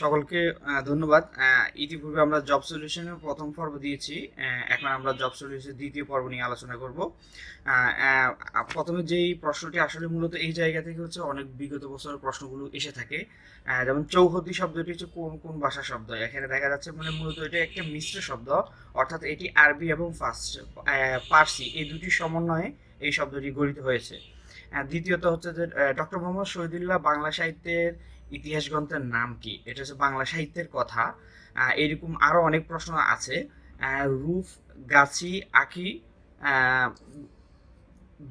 সকলকে ধন্যবাদ। ইতিপূর্বে আমরা জব সলিউশনের প্রথম পর্ব দিয়েছি। এখন আমরা জব সলিউশনের দ্বিতীয় পর্ব নিয়ে আলোচনা করব। প্রথমে যেই প্রশ্নটি আসলে মূলত এই জায়গা থেকে হচ্ছে অনেক বিগত বছরের প্রশ্নগুলো এসে থাকে। যেমন চৌহদি শব্দটি হচ্ছে কোন কোন ভাষা শব্দ? এখানে দেখা যাচ্ছে মানে মূলত এটা একটা মিশ্র শব্দ, অর্থাৎ এটি আরবি এবং ফার্স্ট পার্সি, এই দুটি সমন্বয়ে এই শব্দটি গঠিত হয়েছে। দ্বিতীয়ত হচ্ছে যে ডক্টর মোহাম্মদ শহীদুল্লাহ বাংলা সাহিত্যের ইতিহাস গ্রন্থের নাম কি? এটা হচ্ছে বাংলা সাহিত্যের কথা। এরকম আরও অনেক প্রশ্ন আছে। রূপ, গাছি, আঁকি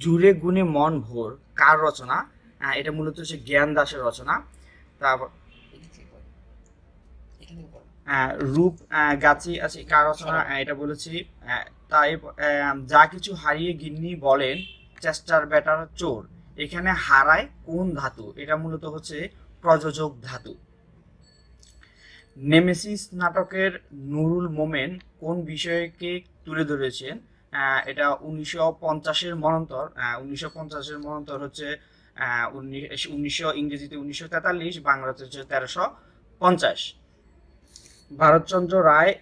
জুড়ে গুণে মন ভোর, কার রচনা? এটা মূলত হচ্ছে জ্ঞান দাসের রচনা। তারপর রূপ গাছি আছে কার রচনা? এটা বলেছি। তাই যা কিছু হারিয়ে গিন্নি বলেন, চেষ্টার বেটার চোর। এখানে হারায় কোন ধাতু? এটা মূলত হচ্ছে প্রযোজক ধাতু। নেমেসিস নাটকের নুরুল মোমেন কোন বিষয়কে তুলে ধরেছেন? এটা উনিশশো পঞ্চাশের মনন্তর উনিশশো পঞ্চাশের মনন্তর হচ্ছে উনিশশো ইংরেজিতে উনিশশো তেতাল্লিশ, বাংলাতে হচ্ছে তেরোশো পঞ্চাশ। ভারতচন্দ্র রায়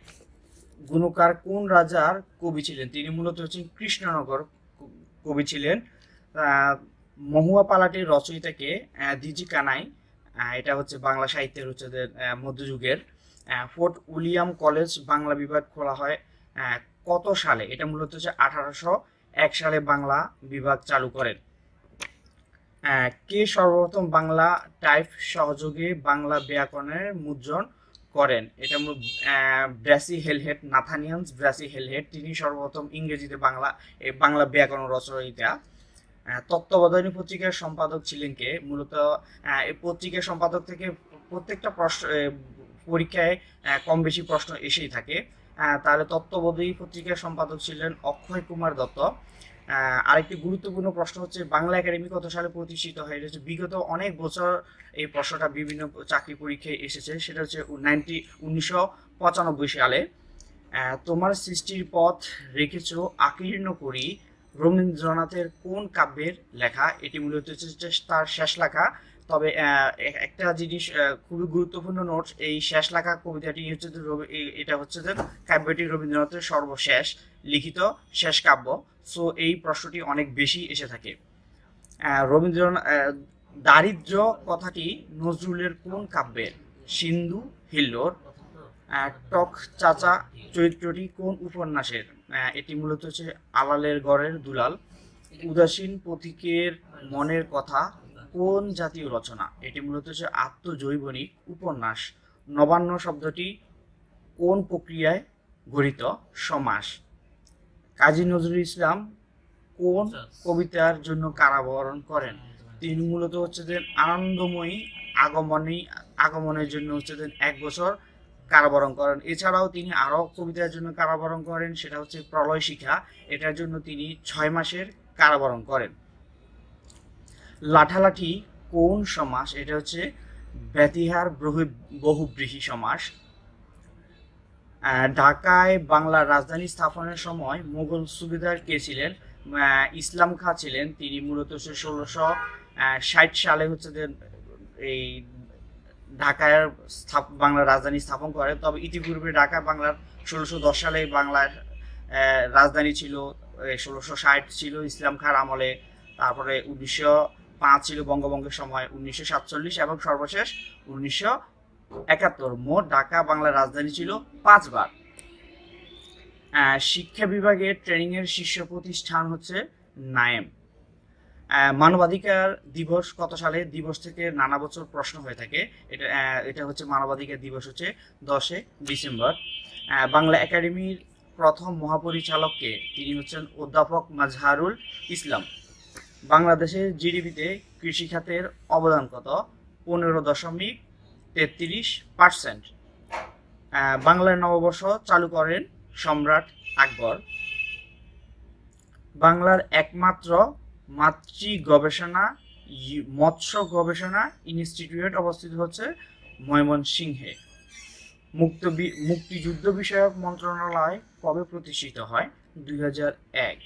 গুণকার কোন রাজার কবি ছিলেন? তিনি মূলত হচ্ছেন কৃষ্ণনগর কবি ছিলেন। মহুয়া পালাটির রচয়িতাকে দিজি কানাই এটা হচ্ছে বাংলা সাহিত্যের হচ্ছে মধ্যযুগের। ফোর্ট উইলিয়াম কলেজ বাংলা বিভাগ খোলা হয় কত সালে? এটা মূলত হচ্ছে আঠারোশো এক সালে বাংলা বিভাগ চালু করেন। কে সর্বপ্রথম বাংলা টাইপ সহযোগে বাংলা ব্যাকরণের মুদ্রণ করেন? এটা ব্রাসি হেলহেড নাথানিয়ান্স ব্রাসি হেলহেড তিনি সর্বপ্রথম ইংরেজিতে বাংলা বাংলা ব্যাকরণ রচয়িতা। তত্ত্বাবধানী পত্রিকার সম্পাদক ছিলেন কে? মূলত পত্রিকার সম্পাদক থেকে প্রত্যেকটা প্রশ্ন পরীক্ষায় কম বেশি প্রশ্ন এসেই থাকে। তাহলে তত্ত্বাবধানী পত্রিকার সম্পাদক ছিলেন অক্ষয় কুমার দত্ত। আরেকটি গুরুত্বপূর্ণ প্রশ্ন হচ্ছে, বাংলা একাডেমি কত সালে প্রতিষ্ঠিত হয়? হচ্ছে বিগত অনেক বছর এই প্রশ্নটা বিভিন্ন চাকরি পরীক্ষায় এসেছে। সেটা হচ্ছে নাইনটি, উনিশশো পঁচানব্বই সালে। তোমার সৃষ্টির পথ রেখেছ, আকীর্ণ করি রবীন্দ্রনাথের কোন কাব্যের লেখা? এটি মূলত হচ্ছে তার শেষ লেখা। তবে একটা জিনিস খুবই গুরুত্বপূর্ণ নোট, এই শেষ লেখা কবিতাটি হচ্ছে এটা হচ্ছে যে কাব্যটি রবীন্দ্রনাথের সর্বশেষ লিখিত শেষ কাব্য। সো, এই প্রশ্নটি অনেক বেশি এসে থাকে। রবীন্দ্রনাথ দারিদ্র কথাটি নজরুলের কোন কাব্যের? সিন্ধু, হিল্লোর। টক চাচা চরিত্রটি কোন উপন্যাসের? এটি মূলত হচ্ছে আলালের গড়ের দুলাল। উদাসীন প্রতীকের মনের কথা কোন জাতীয় রচনা? এটি মূলত হচ্ছে আত্মজৈবনিক উপন্যাস। নবান্ন শব্দটি কোন প্রক্রিয়ায় গঠিত? সমাস। কাজী নজরুল ইসলাম কোন কবিতার জন্য কারাবরণ করেন? তিনি মূলত হচ্ছে যে আনন্দময়ী আগমনী আগমনের জন্য হচ্ছে এক বছর কারাবরণ করেন। এছাড়াও তিনি আরও কবিতার জন্য কারাবরণ করেন, সেটা হচ্ছে প্রলয় শিখা। এটার জন্য তিনি ছয় মাসের কারাবরণ করেন। লাঠালাঠি কোন সমাস? এটা হচ্ছে ব্যতিহার বহু- বহুব্রীহি সমাস। ঢাকায় বাংলার রাজধানী স্থাপনের সময় মুঘল সুবেদার কে ছিলেন? ইসলাম খাঁ ছিলেন। তিনি মূলত ষোলোশো ষাট সালে হচ্ছে এই স্থাপ বাংলার রাজধানী স্থাপন করে। তবে ইতিপূর্বে ঢাকা বাংলার ষোলোশো দশ সালে বাংলার রাজধানী ছিল ষোলোশো ষাট ছিল ইসলাম খাঁর আমলে। তারপরে উনিশশো পাঁচ ছিল বঙ্গভঙ্গের সময়, উনিশশো সাতচল্লিশ এবং সর্বশেষ উনিশশো একাত্তর। মোট ঢাকা বাংলার রাজধানী ছিল পাঁচবার। শিক্ষা বিভাগের ট্রেনিংয়ের শীর্ষ প্রতিষ্ঠান হচ্ছে নায়েম। মানবাধিকার দিবস কত সালে? দিবস থেকে নানা বছর প্রশ্ন হয়ে থাকে। এটা এটা হচ্ছে মানবাধিকার দিবস হচ্ছে দশে ডিসেম্বর। বাংলা একাডেমির প্রথম মহাপরিচালককে তিনি হচ্ছেন অধ্যাপক মাজহারুল ইসলাম। বাংলাদেশের জিডিপিতে কৃষি খাতের অবদান কত? পনেরো দশমিক তেত্রিশ পার্সেন্ট। বাংলার নববর্ষ চালু করেন সম্রাট আকবর। বাংলার একমাত্র মাতৃ গবেষণা মৎস্য গবেষণা ইনস্টিটিউট অবস্থিত হচ্ছে ময়মনসিংহে। মুক্ত মুক্তিযুদ্ধ বিষয়ক মন্ত্রণালয় কবে প্রতিষ্ঠিত হয়? দুই এক।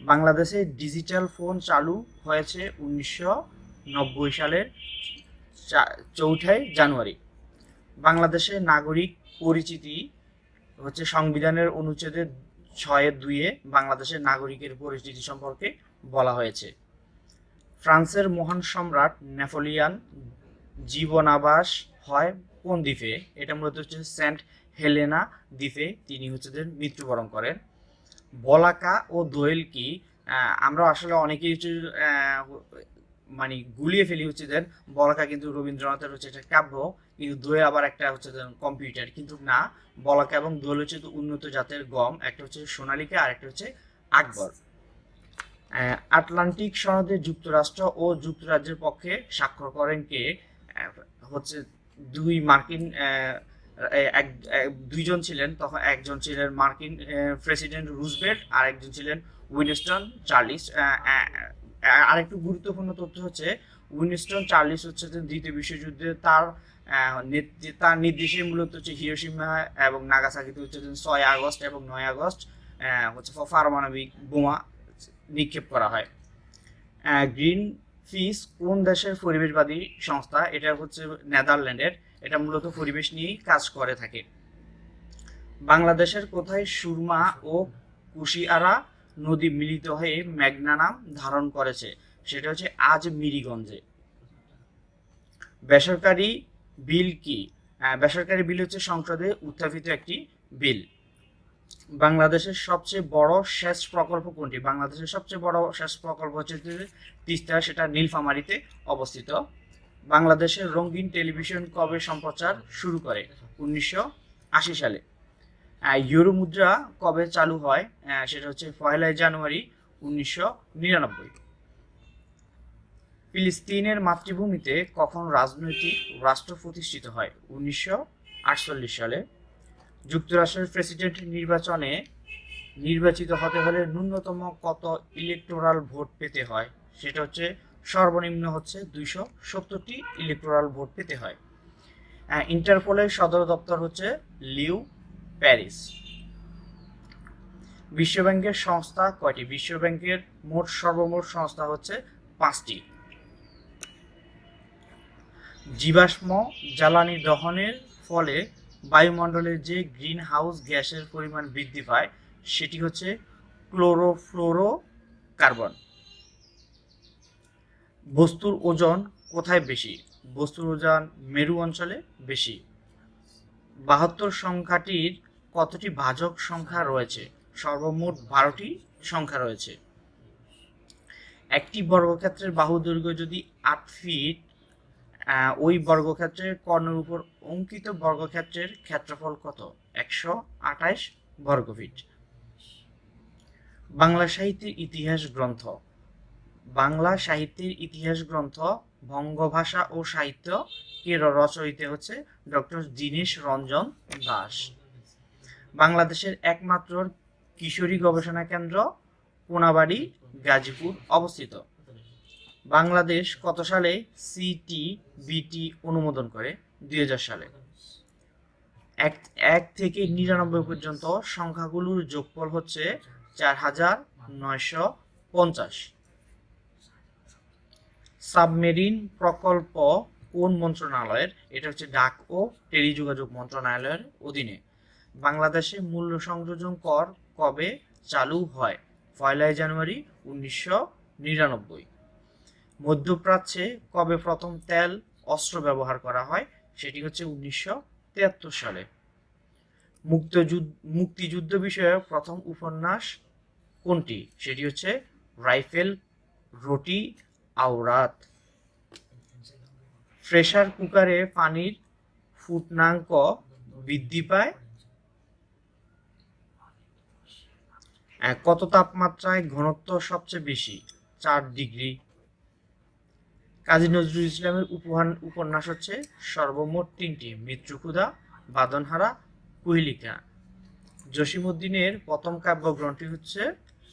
বাংলাদেশে ডিজিটাল ফোন চালু হয়েছে উনিশশো নব্বই সালের চৌঠাই জানুয়ারি। বাংলাদেশের নাগরিক পরিচিতি হচ্ছে সংবিধানের অনুচ্ছেদের ছয়ের দুইয়ে বাংলাদেশের নাগরিকের পরিচিতি সম্পর্কে বলা হয়েছে। ফ্রান্সের মহান সম্রাট নেপোলিয়ান জীবনাবাস হয় কোন দ্বীপে? এটা মূলত হচ্ছে সেন্ট হেলেনা দ্বীপে। তিনি হচ্ছে মৃত্যুবরণ করেন। বলাকা ও দোয়েল কি? আমরা আসলে অনেকেই হচ্ছে মানে গুলিয়ে ফেলি হচ্ছে দেন বলাকা কিন্তু রবীন্দ্রনাথের হচ্ছে একটা কাব্য, কিন্তু দোয়েল আবার একটা হচ্ছে কম্পিউটার। কিন্তু না, বলাকা এবং দোয়েল হচ্ছে উন্নত জাতের গম, একটা হচ্ছে সোনালিকা আর একটা হচ্ছে আকবর। আটলান্টিক সনদে যুক্তরাষ্ট্র ও যুক্তরাজ্যের পক্ষে স্বাক্ষর করেন কে? হচ্ছে দুই মার্কিন এক দুইজন ছিলেন, তখন একজন ছিলেন মার্কিন প্রেসিডেন্ট রুজবেল্ট আর একজন ছিলেন উইনস্টন চার্লিস। আরেকটু গুরুত্বপূর্ণ তথ্য হচ্ছে, উইনস্টন চার্লিস হচ্ছে যে দ্বিতীয় বিশ্বযুদ্ধে তার তার নির্দেশে মূলত হচ্ছে হিরোসীমা এবং নাগাসাকিতে হচ্ছে ছয় আগস্ট এবং নয় আগস্ট হচ্ছে পারমাণবিক বোমা নিক্ষেপ করা হয়। গ্রিন ফিস কোন দেশের পরিবেশবাদী সংস্থা? এটা হচ্ছে নেদারল্যান্ডের। এটা মূলত পরিবেশ নিয়েই কাজ করে থাকে। বাংলাদেশের কোথায় সুরমা ও কুশিয়ারা নদী মিলিত হয়ে মেঘনা নাম ধারণ করেছে? সেটা হচ্ছে আজ মিরিগঞ্জে বেসরকারি বিল কি? বেসরকারি বিল হচ্ছে সংসদে উত্থাপিত একটি বিল। বাংলাদেশের সবচেয়ে বড় সেচ প্রকল্প কোনটি? বাংলাদেশের সবচেয়ে বড় সেচ প্রকল্প হচ্ছে তিস্তা, সেটা নীলফামারীতে অবস্থিত। বাংলাদেশের রঙিন টেলিভিশন কবে সম্প্রচার শুরু করে? উনিশশো আশি সালে। ইউরো মুদ্রা কবে চালু হয়? সেটা হচ্ছে পয়লা জানুয়ারি উনিশশো নিরানব্বই। ফিলিস্তিনের মাতৃভূমিতে কখন রাজনৈতিক রাষ্ট্র প্রতিষ্ঠিত হয়? উনিশশো আটচল্লিশ সালে। যুক্তরাষ্ট্রের প্রেসিডেন্ট নির্বাচনে নির্বাচিত হতে হলে ন্যূনতম কত ইলেকটোরাল ভোট পেতে হয়? সেটা হচ্ছে সর্বনিম্ন হচ্ছে দুইশো সত্তরটি ইলেকটোরাল ভোট পেতে হয়। ইন্টারপোলের সদর দপ্তর হচ্ছে লিউ প্যারিস। বিশ্বব্যাংকের সংস্থা কয়টি? বিশ্বব্যাংকের মোট সর্বমোট সংস্থা হচ্ছে পাঁচটি। জীবাশ্ম জ্বালানি দহনের ফলে বায়ুমণ্ডলের যে গ্রিন হাউস গ্যাসের পরিমাণ বৃদ্ধি পায়, সেটি হচ্ছে ক্লোরোফ্লোরো কার্বন বস্তুর ওজন কোথায় বেশি? বস্তুর ওজন মেরু অঞ্চলে বেশি। বাহাত্তর সংখ্যাটির কতটি ভাজক সংখ্যা রয়েছে? সর্বমোট বারোটি সংখ্যা রয়েছে। একটি বর্গক্ষেত্রের বাহু দৈর্ঘ্য যদি আট ফিট ওই বর্গক্ষেত্রের কর্ণের উপর অঙ্কিত বর্গক্ষেত্রের ক্ষেত্রফল কত? একশো আঠাশ বর্গফিট। বাংলা সাহিত্যের ইতিহাস গ্রন্থ। বাংলা সাহিত্যের ইতিহাস গ্রন্থ বঙ্গভাষা ও সাহিত্য এর রচয়িতা হচ্ছে ডক্টর দীনেশ রঞ্জন দাস। বাংলাদেশের একমাত্র কিশোরী গবেষণা কেন্দ্র কোনাবাড়ি, গাজীপুর অবস্থিত। বাংলাদেশ কত সালে সিটি বিটি অনুমোদন করে? দুই হাজার সালে। এক এক থেকে নিরানব্বই পর্যন্ত সংখ্যাগুলোর যোগফল হচ্ছে চার হাজার নয়শো পঞ্চাশ। সাবমেরিন প্রকল্প কোন মন্ত্রণালয়ের? এটা হচ্ছে ডাক ও টেলিযোগাযোগ মন্ত্রণালয়ের অধীনে। বাংলাদেশে মূল্য সংযোজন কর কবে চালু হয়? পয়লাই জানুয়ারি উনিশশো নিরানব্বই। মধ্যপ্রাচ্যে কবে প্রথম তেল অস্ত্র ব্যবহার করা হয়, সেটি হচ্ছে উনিশশো তিয়াত্তর সালে। মুক্তযুদ্ধ, মুক্তিযুদ্ধ বিষয়ক প্রথম উপন্যাস কোনটি? সেটি হচ্ছে রাইফেল, রুটি আওরাত প্রেসার কুকারে পানির ফুটনাঙ্ক বৃদ্ধি পায়। কত তাপমাত্রায় ঘনত্ব সবচেয়ে বেশি? চার ডিগ্রি। কাজী নজরুল ইসলামের উপহান উপন্যাস হচ্ছে সর্বমোট তিনটি মৃত্যুক্ষুধা বাদনহারা, কুহিলিকা। জসিমুদ্দিনের প্রথম কাব্যগ্রন্থটি হচ্ছে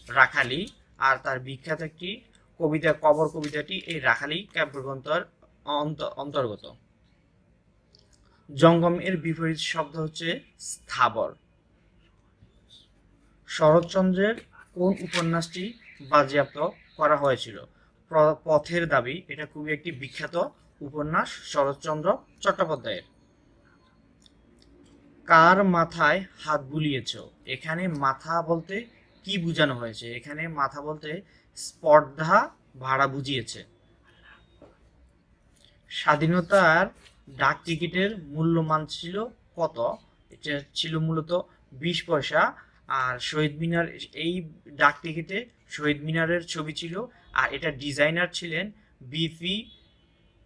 রাখালি, আর তার বিখ্যাত একটি কবিতা, কবর কবিতাটি এই রাখালি কাব্যগ্রন্থের অন্ত- অন্তর্গত। জঙ্গম এর বিপরীত শব্দ হচ্ছে স্থাবর। শরৎচন্দ্রের কোন উপন্যাসটি বাজেয়াপ্ত করা হয়েছিল? পথের দাবি, এটা খুবই একটি বিখ্যাত উপন্যাস, শরৎচন্দ্র চট্টোপাধ্যায়ের। কার মাথায় হাত বুলিয়েছ? এখানে মাথা বলতে কি বোঝানো হয়েছে? এখানে মাথা বলতে স্পর্ধা ভাড়া বুঝিয়েছে। স্বাধীনতার ডাক টিকিটের মূল্যমান ছিল কত? এটা ছিল মূলত বিশ পয়সা। আর শহীদ মিনার, এই ডাক টিকিটে শহীদ মিনারের ছবি ছিল আর এটা ডিজাইনার ছিলেন বিপি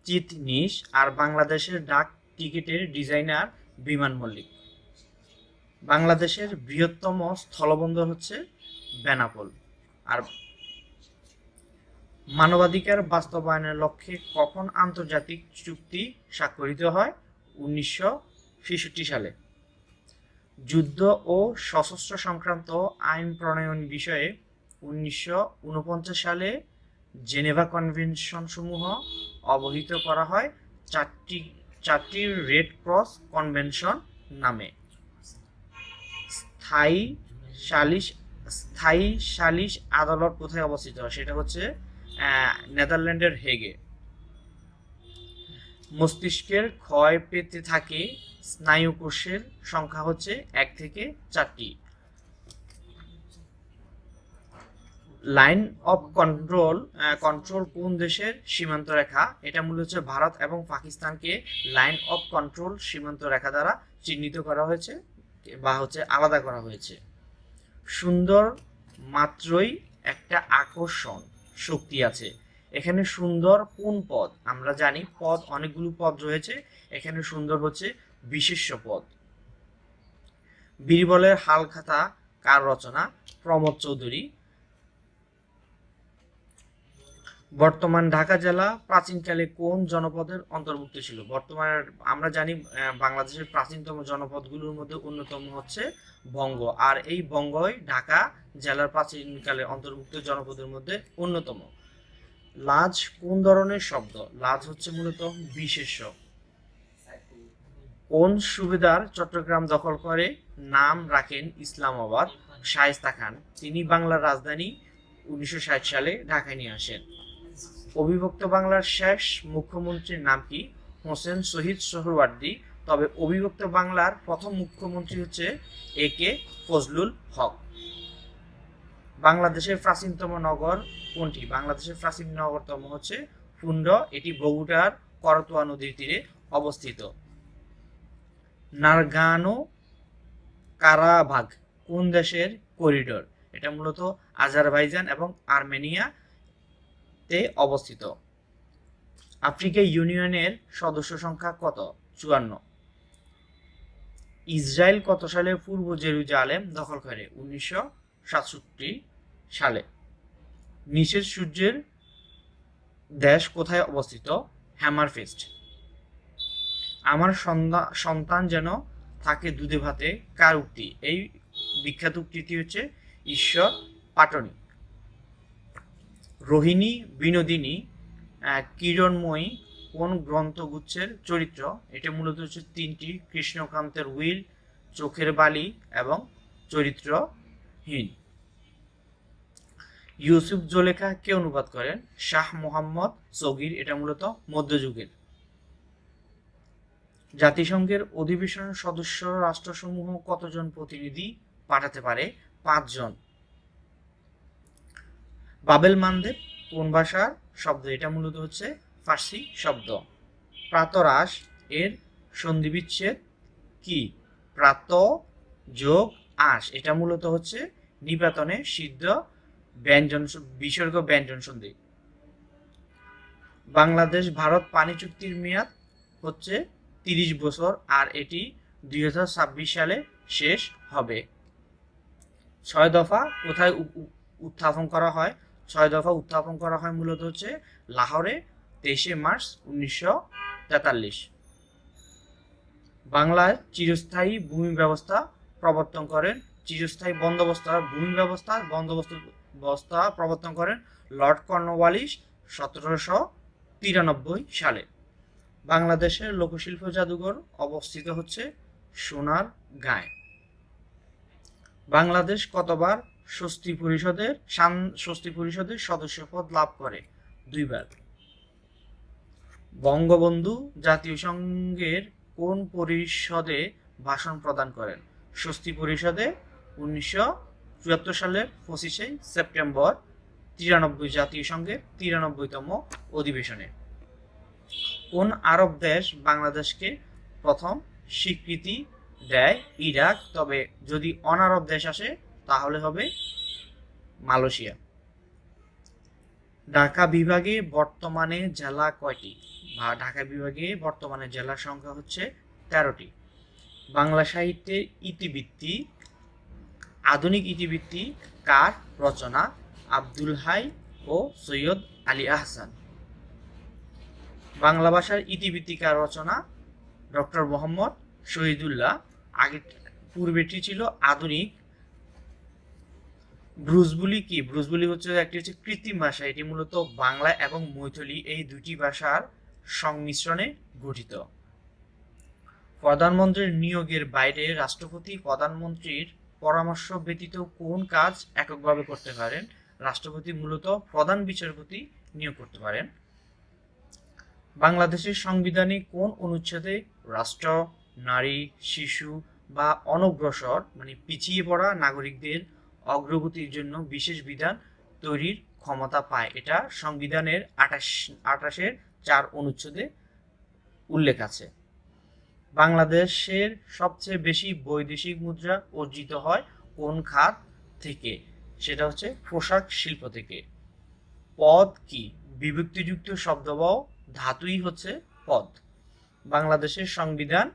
চিতনিস আর বাংলাদেশের ডাক টিকিটের ডিজাইনার বিমান মল্লিক। বাংলাদেশের বৃহত্তম স্থলবন্দর হচ্ছে বেনাপোল। আর মানবাধিকার বাস্তবায়নের লক্ষ্যে কখন আন্তর্জাতিক চুক্তি স্বাক্ষরিত হয়? উনিশশো ছেষট্টি সালে। যুদ্ধ ও সশস্ত্র সংক্রান্ত আইন প্রণয়ন বিষয়ে উনিশশো উনপঞ্চাশ সালে জেনেভা কনভেনশন সমূহ অবহিত করা হয় চারটি চারটি রেড ক্রস কনভেনশন নামে। স্থায়ী সালিশ স্থায়ী সালিশ আদালত কোথায় অবস্থিত? সেটা হচ্ছে নেদারল্যান্ডের হেগে। মস্তিষ্কের ক্ষয় পেতে থাকে স্নায়ু কোষের সংখ্যা হচ্ছে এক থেকে চারটি। লাইন অফ কন্ট্রোল কন্ট্রোল কোন দেশের সীমান্ত রেখা এটা মূলত হচ্ছে ভারত এবং পাকিস্তানকে লাইন অফ কন্ট্রোল সীমান্ত রেখা দ্বারা চিহ্নিত করা হয়েছে বা হচ্ছে আলাদা করা হয়েছে। সুন্দর মাত্রই একটা আকর্ষণ শক্তি আছে। এখানে সুন্দর কোন পদ? আমরা জানি পদ, অনেকগুলো পদ রয়েছে। এখানে সুন্দর হচ্ছে বিশেষ্য পদ। বীরবলের হালখাতা কার রচনা? প্রমোদ চৌধুরী। বর্তমান ঢাকা জেলা প্রাচীনকালে কোন জনপদের অন্তর্ভুক্ত ছিল? বর্তমানে আমরা জানি বাংলাদেশের প্রাচীনতম জনপদগুলোর মধ্যে অন্যতম হচ্ছে বঙ্গ। আর এই বঙ্গই ঢাকা জেলার প্রাচীনকালে অন্তর্ভুক্ত জনপদের মধ্যে অন্যতম। লাজ কোন ধরনের শব্দ? লাজ হচ্ছে মূলত বিশেষ্য। কোন সুবেদার চট্টগ্রাম দখল করে? নাম রাখেন ইসলামাবাদ শায়েস্তা খান। তিনি বাংলার রাজধানী উনিশশো ষাট সালে ঢাকায় নিয়ে আসেন। অবিভক্ত বাংলার শেষ মুখ্যমন্ত্রীর নাম কি? হোসেন শহীদ সোহরওয়ার্দী তবে অবিভক্ত বাংলার প্রথম মুখ্যমন্ত্রী হচ্ছে এ কে ফজলুল হক। বাংলাদেশের প্রাচীনতম নগর কোনটি? বাংলাদেশের প্রাচীন নগরতম হচ্ছে ফুন্ড এটি বগুড়ার করতোয়া নদীর তীরে অবস্থিত। নারগানো কারাবাগ কোন দেশের করিডোর? এটা মূলত আজারবাইজান এবং আর্মেনিয়া তে অবস্থিত। আফ্রিকা ইউনিয়নের সদস্য সংখ্যা কত? চুয়ান্ন। ইসরায়েল কত সালে পূর্ব জেরুজালেম দখল করে? উনিশশো সাতষট্টি সালে। নিচের সূর্যের দেশ কোথায় অবস্থিত? হ্যামারফেস্ট। আমার সন্তান যেন থাকে দুধে ভাতে, কার উক্তি? এই বিখ্যাত উক্তিটি হচ্ছে ঈশ্বর পাটনি রোহিণী, বিনোদিনী কিরণময়ী, কোন গ্রন্থগুচ্ছের চরিত্র? এটা মূলত হচ্ছে তিনটি, কৃষ্ণকান্তের উইল, চোখের বালি এবং চরিত্রহীন। ইউসুফ জোলেখা কে অনুবাদ করেন? শাহ মোহাম্মদ সগির, এটা মূলত মধ্যযুগের। জাতিসংঘের অধিবেশন সদস্য, রাষ্ট্রসমূহ কতজন প্রতিনিধি পাঠাতে পারে? পাঁচজন। বাবেল মানদেব কোন ভাষার শব্দ? এটা মূলত হচ্ছে ফার্সি শব্দ। প্রাতরাস এর সন্ধিবিচ্ছেদ কি? প্রাত, যোগ আস এটা মূলত হচ্ছে নিপাতনে সিদ্ধ ব্যঞ্জন বিসর্গ ব্যঞ্জন সন্ধি। বাংলাদেশ, ভারত পানি চুক্তির মেয়াদ হচ্ছে তিরিশ বছর আর এটি দুই হাজার ছাব্বিশ সালে শেষ হবে। ছয় দফা কোথায় উত্থাপন করা হয়? ছয় দফা উত্থাপন করা হয় মূলত হচ্ছে লাহোরে তেইশে মার্চ উনিশশো তেতাল্লিশ। বাংলায় চিরস্থায়ী ভূমি ব্যবস্থা প্রবর্তন করেন, চিরস্থায়ী বন্দোবস্ত, ভূমি ব্যবস্থা, বন্দোবস্ত, ব্যবস্থা প্রবর্তন করেন লর্ড কর্নওয়ালিস সতেরোশো তিরানব্বই সালে। বাংলাদেশের লোকশিল্প জাদুঘর অবস্থিত হচ্ছে সোনার গায়ে বাংলাদেশ কতবার স্বস্তি পরিষদের স্বস্তি পরিষদের সদস্যপদ লাভ করে দুইবার। বঙ্গবন্ধু জাতীয় সংঘের কোন পরিষদে ভাষণ প্রদান করেন? স্বস্তি পরিষদে উনিশশো চুয়াত্তর সালের পঁচিশে সেপ্টেম্বর, তিরানব্বই জাতীয় সংঘের তিরানব্বইতম অধিবেশনে। কোন আরব দেশ বাংলাদেশকে প্রথম স্বীকৃতি দেয়? ইরাক, তবে যদি অনারব দেশ আসে তাহলে হবে মালয়েশিয়া। ঢাকা বিভাগে বর্তমানে জেলা কয়টি? বা ঢাকা বিভাগে বর্তমানে জেলার সংখ্যা হচ্ছে তেরোটি। বাংলা সাহিত্যের ইতিবৃত্তি, আধুনিক ইতিবৃত্তি, কার রচনা? আব্দুল হাই ও সৈয়দ আলী আহসান। বাংলা ভাষার ইতিবৃত্তি কার রচনা? ডক্টর মোহাম্মদ শহীদুল্লাহ। আগে পূর্বেটি ছিল আধুনিক ব্রুজবুলি কি? ব্রুজবুলি হচ্ছে একটি হচ্ছে কৃত্রিম ভাষা। এটি মূলত বাংলা এবং মৈথলি এই দুটি ভাষার সংমিশ্রণে গঠিত। প্রধানমন্ত্রীর নিয়োগের বাইরে রাষ্ট্রপতি প্রধানমন্ত্রীর পরামর্শ ব্যতীত কোন কাজ এককভাবে করতে পারেন? রাষ্ট্রপতি মূলত প্রধান বিচারপতি নিয়োগ করতে পারেন। বাংলাদেশের সংবিধানে কোন অনুচ্ছেদে রাষ্ট্র, নারী, শিশু বা অনগ্রসর মানে পিছিয়ে পড়া নাগরিকদের অগ্রগতির জন্য বিশেষ বিধান তৈরির ক্ষমতা পায়। এটা সংবিধানের আঠাশ, আঠাশের চার অনুচ্ছেদে উল্লেখ আছে। বাংলাদেশের সবচেয়ে বেশি বৈদেশিক মুদ্রা অর্জিত হয় কোন খাত থেকে? সেটা হচ্ছে পোশাক শিল্প থেকে। পদ কি? বিভক্তিযুক্ত শব্দবাহ ধাতুই হচ্ছে পদ। বাংলাদেশের সংবিধান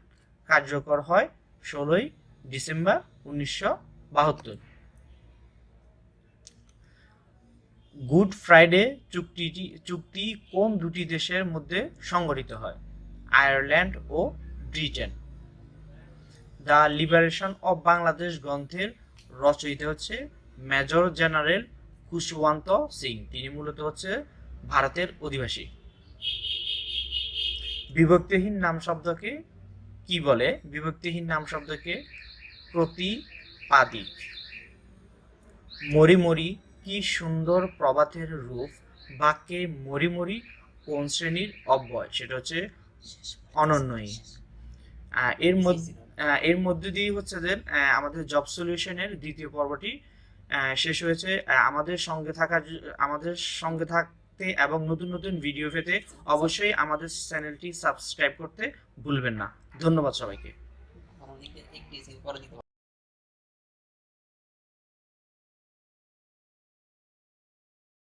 কার্যকর হয় ষোলোই ডিসেম্বর উনিশশো বাহাত্তর। গুড ফ্রাইডে চুক্তিটি, চুক্তি কোন দুটি দেশের মধ্যে সংগঠিত হয়? Ireland O Britain. The liberation of Bangladesh গ্রন্থের রচয়িতা হচ্ছে মেজর জেনারেল খুশওয়ান্ত সিং। তিনি মূলত হচ্ছে ভারতের অধিবাসী। বিভক্তিহীন নাম শব্দকে কি বলে? বিভক্তিহীন নাম শব্দকে প্রতিপাদিক। মরি মরি কি সুন্দর প্রবাতের রূপ বাক্যে মরি মরি কোন শ্রেণির অব্যয়? সেটা হচ্ছে অনন্যই। এর মধ্যে এর মধ্যে দিয়ে হচ্ছে যে আমাদের জব সলিউশনের দ্বিতীয় পর্বটি শেষ হয়েছে। আমাদের সঙ্গে থাকার আমাদের সঙ্গে থাকতে এবং নতুন নতুন ভিডিও পেতে অবশ্যই আমাদের চ্যানেলটি সাবস্ক্রাইব করতে ভুলবেন না। ধন্যবাদ সবাইকে।